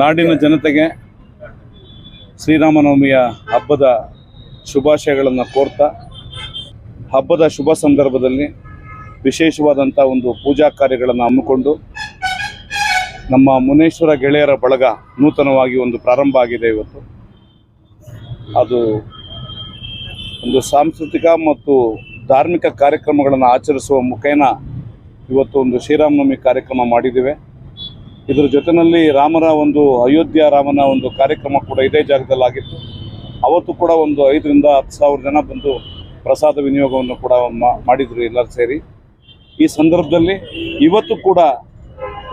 ನಾಡಿನ ಜನತೆಗೆ ಶ್ರೀರಾಮನವಮಿಯ ಹಬ್ಬದ ಶುಭಾಶಯಗಳನ್ನು ಕೋರ್ತಾ, ಹಬ್ಬದ ಶುಭ ಸಂದರ್ಭದಲ್ಲಿ ವಿಶೇಷವಾದಂಥ ಒಂದು ಪೂಜಾ ಕಾರ್ಯಗಳನ್ನು ಹಮ್ಮಿಕೊಂಡು ನಮ್ಮ ಮುನೇಶ್ವರ ಗೆಳೆಯರ ಬಳಗ ನೂತನವಾಗಿ ಒಂದು ಪ್ರಾರಂಭ ಆಗಿದೆ ಇವತ್ತು. ಅದು ಒಂದು ಸಾಂಸ್ಕೃತಿಕ ಮತ್ತು ಧಾರ್ಮಿಕ ಕಾರ್ಯಕ್ರಮಗಳನ್ನು ಆಚರಿಸುವ ಮುಖೇನ ಇವತ್ತು ಒಂದು ಶ್ರೀರಾಮನವಮಿ ಕಾರ್ಯಕ್ರಮ ಮಾಡಿದ್ದೇವೆ. ಇದರ ಜೊತೆಯಲ್ಲಿ ರಾಮರ ಒಂದು ಅಯೋಧ್ಯ ರಾಮನ ಒಂದು ಕಾರ್ಯಕ್ರಮ ಕೂಡ ಇದೇ ಜಾಗದಲ್ಲಿ ಆಗಿತ್ತು. ಅವತ್ತು ಕೂಡ ಒಂದು ಐದರಿಂದ ಹತ್ತು ಸಾವಿರ ಜನ ಬಂದು ಪ್ರಸಾದ ವಿನಿಯೋಗವನ್ನು ಕೂಡ ಮಾಡಿದ್ರು ಎಲ್ಲರೂ ಸೇರಿ. ಈ ಸಂದರ್ಭದಲ್ಲಿ ಇವತ್ತು ಕೂಡ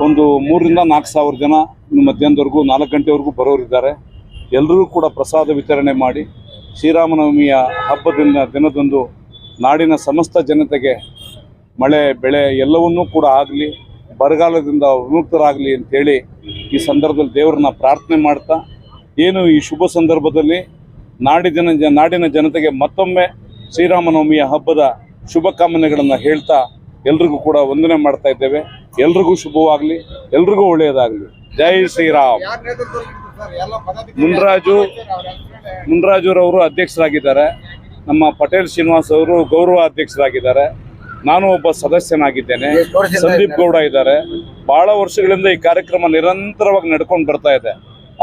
ಒಂದು ಮೂರರಿಂದ ನಾಲ್ಕು ಸಾವಿರ ಜನ ಮಧ್ಯಾಹ್ನದವರೆಗೂ, ನಾಲ್ಕು ಗಂಟೆವರೆಗೂ ಬರೋರಿದ್ದಾರೆ. ಎಲ್ಲರೂ ಕೂಡ ಪ್ರಸಾದ ವಿತರಣೆ ಮಾಡಿ ಶ್ರೀರಾಮನವಮಿಯ ಹಬ್ಬದಿಂದ ದಿನದಂದು ನಾಡಿನ ಸಮಸ್ತ ಜನತೆಗೆ ಮಳೆ, ಬೆಳೆ ಎಲ್ಲವನ್ನೂ ಕೂಡ ಆಗಲಿ ಬರಗಾಲದಿಂದ ವಿಮುಕ್ತರಾಗಲಿ ಅಂತೇಳಿ ಈ ಸಂದರ್ಭದಲ್ಲಿ ದೇವರನ್ನ ಪ್ರಾರ್ಥನೆ ಮಾಡ್ತಾ, ಏನು ಈ ಶುಭ ಸಂದರ್ಭದಲ್ಲಿ ನಾಡಿನ ಜ ನಾಡಿನ ಜನತೆಗೆ ಮತ್ತೊಮ್ಮೆ ಶ್ರೀರಾಮನವಮಿಯ ಹಬ್ಬದ ಶುಭಕಾಮನೆಗಳನ್ನು ಹೇಳ್ತಾ ಎಲ್ರಿಗೂ ಕೂಡ ವಂದನೆ ಮಾಡ್ತಾ ಇದ್ದೇವೆ. ಎಲ್ರಿಗೂ ಶುಭವಾಗಲಿ, ಎಲ್ರಿಗೂ ಒಳ್ಳೆಯದಾಗಲಿ. ಜೈ ಶ್ರೀರಾಮ್. ಮುನ್ರಾಜು, ಮುನ್ರಾಜುರವರು ಅಧ್ಯಕ್ಷರಾಗಿದ್ದಾರೆ. ನಮ್ಮ ಪಟೇಲ್ ಶ್ರೀನಿವಾಸ್ ಅವರು ಗೌರವ ಅಧ್ಯಕ್ಷರಾಗಿದ್ದಾರೆ ನಾನು ಒಬ್ಬ ಸದಸ್ಯನಾಗಿದ್ದೇನೆ. ಸಂದೀಪ್ ಗೌಡ ಇದ್ದಾರೆ. ಬಹಳ ವರ್ಷಗಳಿಂದ ಈ ಕಾರ್ಯಕ್ರಮ ನಿರಂತರವಾಗಿ ನಡ್ಕೊಂಡು ಬರ್ತಾ ಇದೆ.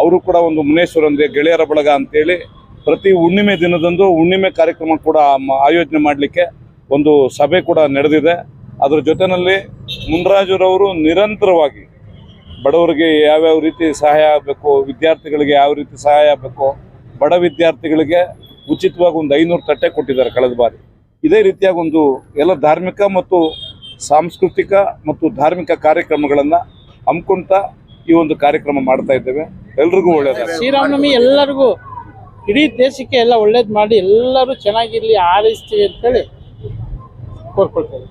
ಅವರು ಕೂಡ ಒಂದು ಮುನೇಶ್ವರೊಂದಿಗೆ ಗೆಳೆಯರ ಬಳಗ ಅಂತೇಳಿ ಪ್ರತಿ ಹುಣ್ಣಿಮೆ ದಿನದಂದು ಹುಣ್ಣಿಮೆ ಕಾರ್ಯಕ್ರಮ ಕೂಡ ಆಯೋಜನೆ ಮಾಡಲಿಕ್ಕೆ ಒಂದು ಸಭೆ ಕೂಡ ನಡೆದಿದೆ. ಅದರ ಜೊತೆಯಲ್ಲಿ ಮುನ್ರಾಜುರವರು ನಿರಂತರವಾಗಿ ಬಡವರಿಗೆ ಯಾವ್ಯಾವ ರೀತಿ ಸಹಾಯ ಆಗಬೇಕು ವಿದ್ಯಾರ್ಥಿಗಳಿಗೆ ಯಾವ ರೀತಿ ಸಹಾಯ ಆಗಬೇಕು ಬಡ ವಿದ್ಯಾರ್ಥಿಗಳಿಗೆ ಉಚಿತವಾಗಿ ಒಂದು ಐನೂರು ತಟ್ಟೆ ಕೊಟ್ಟಿದ್ದಾರೆ ಕಳೆದ ಬಾರಿ. ಇದೇ ರೀತಿಯಾಗಿ ಒಂದು ಎಲ್ಲ ಧಾರ್ಮಿಕ ಮತ್ತು ಸಾಂಸ್ಕೃತಿಕ ಮತ್ತು ಧಾರ್ಮಿಕ ಕಾರ್ಯಕ್ರಮಗಳನ್ನು ಹಮ್ಮಿಕೊಂತ ಈ ಒಂದು ಕಾರ್ಯಕ್ರಮ ಮಾಡ್ತಾ ಇದ್ದೇವೆ. ಎಲ್ರಿಗೂ ಶ್ರೀ ಶ್ರೀರಾಮನವಮಿ ಎಲ್ಲರಿಗೂ, ಇಡೀ ದೇಶಕ್ಕೆ ಎಲ್ಲ ಒಳ್ಳೇದು ಮಾಡಿ ಎಲ್ಲರೂ ಚೆನ್ನಾಗಿರ್ಲಿ, ಆರೈಸ್ತೀವಿ ಅಂತೇಳಿ ಕೋರ್ಕೊಳ್ತೇವೆ.